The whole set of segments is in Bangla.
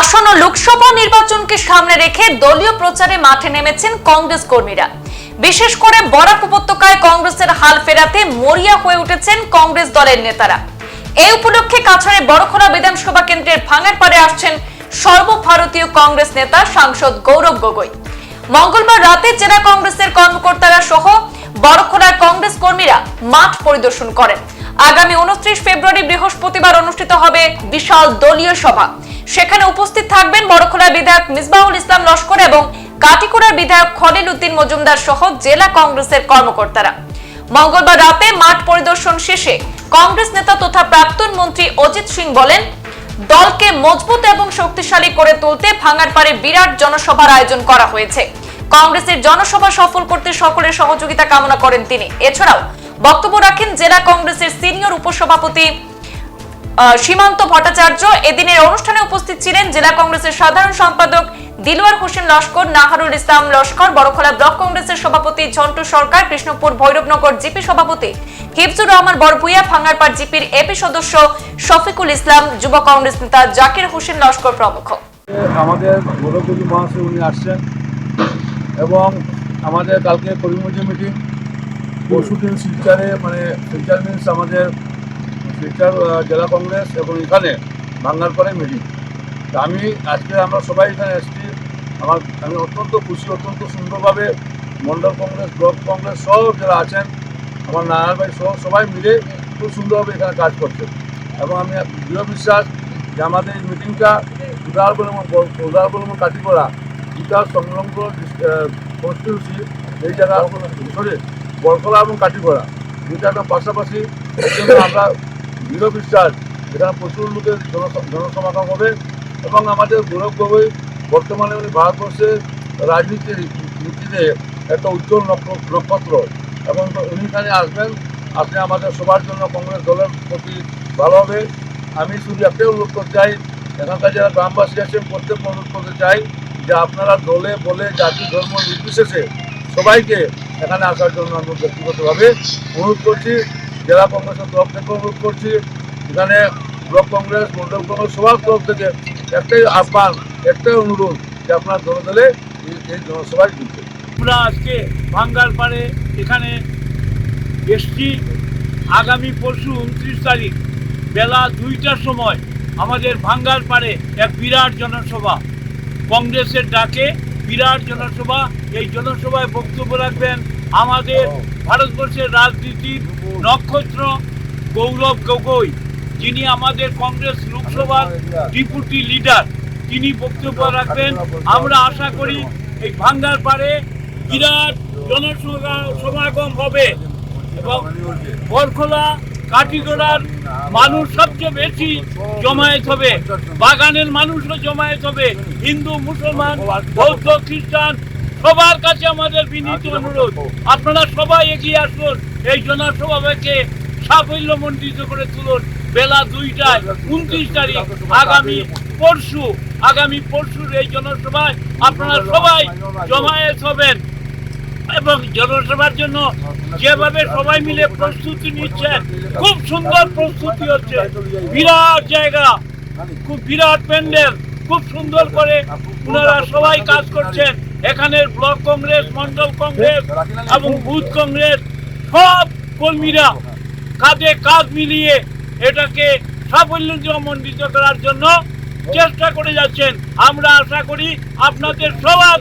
আসন্ন লোকসভা নির্বাচনকে সামনে রেখে দলীয় প্রচারে মাঠে নেমেছেন কংগ্রেস কর্মীরা। বিশেষ করে বরাক উপত্যকায় কংগ্রেসের হাল ফেরাতে মরিয়া হয়ে উঠেছেন কংগ্রেস দলের নেতারা। এই উপলক্ষে কাছাড়ে বড়খোলা বিধানসভা কেন্দ্রের ভাঙার পারে আসছেন সর্বভারতীয় কংগ্রেস নেতা সাংসদ গৌরব গগৈ। মঙ্গলবার রাতে জেলা কংগ্রেসের কর্মকর্তারা সহ বড়খোলার কংগ্রেস কর্মীরা মাঠ পরিদর্শন করেন। আগামী উনত্রিশ ফেব্রুয়ারি বৃহস্পতিবার অনুষ্ঠিত হবে বিশাল দলীয় সভা। সেখানে উপস্থিত থাকবেন বড়খোলা বিধায়ক মিসবাহুল ইসলাম লস্কর এবং কাটিকুড়ার বিধায়ক খলিল উদ্দিন মজুমদার সহ জেলা কংগ্রেসের কর্মকর্তারা। মঙ্গলবার রাতে মাঠ পরিদর্শন শেষে কংগ্রেস নেতা তথা প্রাক্তন মন্ত্রী অজিত সিং বলেন, দলকে মজবুত এবং শক্তিশালী করে তুলতে ভাঙার পারে বিরাট জনসভার আয়োজন করা হয়েছে। কংগ্রেসের জনসভা সফল করতে সকলের সহযোগিতা কামনা করেন তিনি। এছাড়াও বক্তব্য রাখেন জেলা কংগ্রেসের সিনিয়র উপসভাপতি সীমান্ত ভট্টাচার্য এদিনের অনুষ্ঠানে উপস্থিত ছিলেন জেলা কংগ্রেসের সাধারণ সম্পাদক দিলওয়ার হোসেন লস্কর, নাহারুল ইসলাম লস্কর, বড়খোলা ব্লক কংগ্রেসের সভাপতি ঝন্টু সরকার, কৃষ্ণপুর ভৈরবনগর জিপি সভাপতি হিফজুর রহমান বরভুইয়া ভাঙ্গারপাড় জিপির এপি সদস্য শফিকুল ইসলাম, যুব কংগ্রেস নেতা জাকির হোসেন লস্কর প্রমুখ। আমাদের গৌরবপুরী মহাশয় উনি আসছেন এবং আমাদের কালকে করিমগঞ্জে মিটিং পরশু দিন শিলচারে মানে শিলচার মিনস আমাদের শিলচার জেলা কংগ্রেস এবং এখানে বাংলার পরে মিটিং। তা আমি আজকে আমরা সবাই এখানে এসেছি। আমার, আমি অত্যন্ত খুশি, অত্যন্ত সুন্দরভাবে মন্ডল কংগ্রেস, ব্লক কংগ্রেস সব যারা আছেন, আমার নারায়ণ ভাই সহ সবাই মিলে খুব সুন্দরভাবে এখানে কাজ করছে এবং আমি দৃঢ় বিশ্বাস যে আমাদের এই মিটিংটা উদাহরণ উদাহরণ কাটিগড়া গীতা সংলগ্ন কনস্টিটিউসি এই জায়গা, সরি, বরকলা এবং কাটিগড়া দুইটা একটা পাশাপাশি আমরা দৃঢ় বিশ্বাস এখানে প্রচুর লোকের জন- জনসমাগম হবে এবং আমাদের গৌরব গগৈ বর্তমানে উনি ভারতবর্ষের রাজনীতির নীতিতে একটা উজ্জ্বল নক্ষ- নক্ষত্র এবং উনি এখানে আসবেন, আপনি আমাদের সবার জন্য কংগ্রেস দলের প্রতি ভালো হবে। আমি শুধু একটাই অনুরোধ করতে চাই, এখানকার যারা গ্রামবাসী আছেন প্রত্যেক অনুরোধ করতে চাই যে আপনারা দলে, বলে, জাতি, ধর্ম, নির্বিশেষে সবাইকে এখানে আসার জন্য আমি ব্যক্তিগতভাবে অনুরোধ করছি। জেলা কংগ্রেসের তরফ থেকে অনুরোধ করছি, এখানে ব্লক কংগ্রেস, মন্ডল কংগ্রেস সবার তরফ থেকে একটাই আহ্বান, একটাই অনুরোধ যে আপনার দলে দলে এই- জনসভায় যুক্ত আমরা আজকে ভাঙ্গার পাড়ে এখানে এসছি। আগামী পরশু উনত্রিশ তারিখ বেলা দুইটার সময় আমাদের ভাঙ্গার পাড়ে এক বিরাট জনসভা। কংগ্রেসের ডাকে বিরাট জনসভা। এই জনসভায় বক্তব্য রাখবেন আমাদের ভারতবর্ষের রাজনীতির নক্ষত্র গৌরব গগৈ, যিনি আমাদের কংগ্রেস লোকসভার ডেপুটি লিডার, তিনি বক্তব্য রাখবেন। আমরা আশা করি এই ভাঙ্গার পাড়ে বিরাট জনসভা সমাগম হবে এবং বরখোলা কাটিগড়ার মানুষ সবচেয়ে বেশি জমায়েত হবে, বাগানের মানুষও জমায়েত হবে, হিন্দু, মুসলমান, বৌদ্ধ, খ্রিস্টান সবার কাছে আমাদের বিনীত অনুরোধ, আপনারা সবাই এগিয়ে আসুন, এই জনসভাকে সাফল্য মণ্ডিত করে তুলুন। বেলা দুইটায়, উনত্রিশ তারিখ, আগামী পরশু, আগামী পরশুর এই জনসভায় আপনারা সবাই জমায়েত হবেন এবং জনসভার জন্য যেভাবে সবাই মিলে প্রস্তুতি নিচ্ছেন, খুব সুন্দর প্রস্তুতি হচ্ছে। বিরাট জায়গা, খুব বিরাট প্যান্ডেল, খুব সুন্দর করে ওনারা সবাই কাজ করছেন। এখানের ব্লক কংগ্রেস, মন্ডল কংগ্রেস এবং বুথ কংগ্রেস, সব কর্মীরা কাঁধে কাঁধ মিলিয়ে এটাকে সাফল্য সাফল্যমণ্ডিত করার জন্য চেষ্টা করে যাচ্ছেন। আমরা আশা করি আপনাদের সবার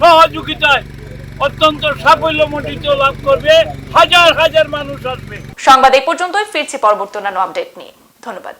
সহযোগিতায় অত্যন্ত সাফল্যমণ্ডিত লাভ করবে। হাজার হাজার মানুষ আসবে। সংবাদ এই পর্যন্তই। ফিরছি পরবর্তী অন্যান্য আপডেট নিয়ে। ধন্যবাদ।